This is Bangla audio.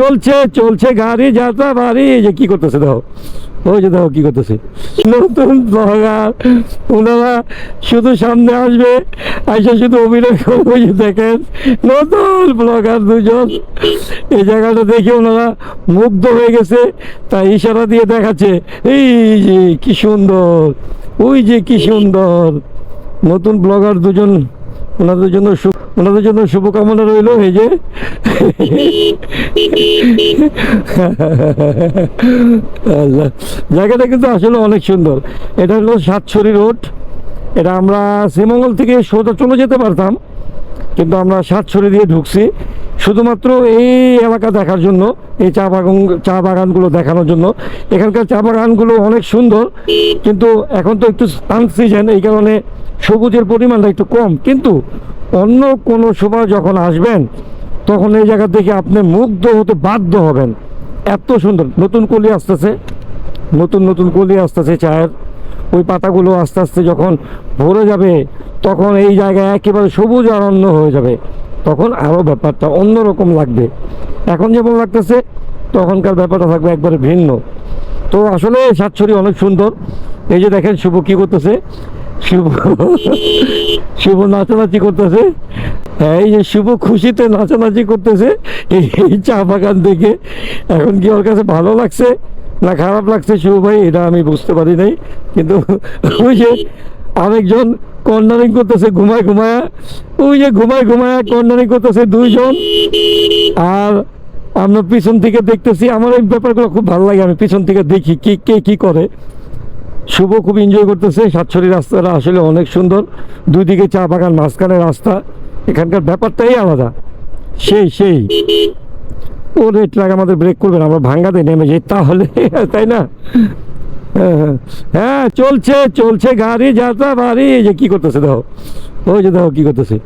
চলছে চলছে গাড়ি, যাত্রা, বাড়ি, এই যে কি করতেছে দেখো। ওই যে দেখো কি করতেছে। নতুন ব্লগার। ওনারা শুধু সামনে আসবে, আইসা শুধু অভিনয় করবে দেখেন। নতুন ব্লগার দুজন। এই জায়গাটা দেখে ওনারা মুগ্ধ হয়ে গেছে, তাই ইশারা দিয়ে দেখাচ্ছে, এই যে কি সুন্দর, ওই যে কি সুন্দর। নতুন ব্লগার দুজন, ওনাদের জন্য ওনাদের জন্য শুভকামনা রইল, এই যে। জায়গাটা কিন্তু আসলে অনেক সুন্দর। এটা হলো সাতছড়ি রোড। এটা আমরা শ্রীমঙ্গল থেকে সোজা চলে যেতে পারতাম, কিন্তু আমরা সাতছড়ি দিয়ে ঢুকছি। শুধুমাত্র এই এলাকা দেখার জন্য, এই চা বাগান, চা বাগানগুলো দেখানোর জন্য। এখানকার চা বাগানগুলো অনেক সুন্দর, কিন্তু এখন তো একটু সান সিজন এই কারণে সবুজের পরিমাণটা একটু কম। কিন্তু অন্য কোনো সময় যখন আসবেন, তখন এই জায়গা থেকে আপনি মুগ্ধ হতে বাধ্য হবেন। এত সুন্দর। নতুন কলি আসতেছে। নতুন নতুন কলি আসতেছে চায়ের। ওই পাতাগুলো আস্তে আস্তে যখন ভরে যাবে, তখন এই জায়গায় একেবারে সবুজ অরণ্য হয়ে যাবে। তখন আরও ব্যাপারটা অন্যরকম লাগবে। এখন যেমন লাগতেছে, তখনকার ব্যাপারটা থাকবে একবারে ভিন্ন। তো আসলে সাতছড়ি অনেক সুন্দর। এই যে দেখেন শুভ কী করতেছে? শুভ শুভ নাচানাচি করতেছে। এই যে শুভ খুশিতে নাচানাচি করতেছে, এই চা বাগান দেখে। এখন কি ওর কাছে ভালো লাগছে না খারাপ লাগছে শুভ ভাই, এটা আমি বুঝতে পারি নাই। কিন্তু ওই যে আরেকজন কর্নারিং করতেছে, ঘুমায় ঘুমায়া, ওই যে ঘুমায় ঘুমায়া কর্নারিং করতেছে দুইজন। আর আমরা পিছন থেকে দেখতেছি, আমার এই ব্যাপারগুলো খুব ভালো লাগে, আমি পিছন থেকে দেখি কি, কে কি করে। শুভ খুব এনজয় করতেছে। সাতছড়ি রাস্তাটা আসলে অনেক সুন্দর। দুই দিকে চা বাগান মাঝখানে রাস্তা। এখানকার ব্যাপারটাই আলাদা। সেই সেই। ও রেট লাগে আমাদের ব্রেক করবেন আমরা ভাঙ্গাতে নেমে যাই। তাহলে তাই না? হ্যাঁ, হ্যাঁ। হ্যাঁ চলছে চলছে গাড়ি যাত্রা বাড়ি এই যে কি করতেছে দেখো। ওই যে দেখো কি করতেছে।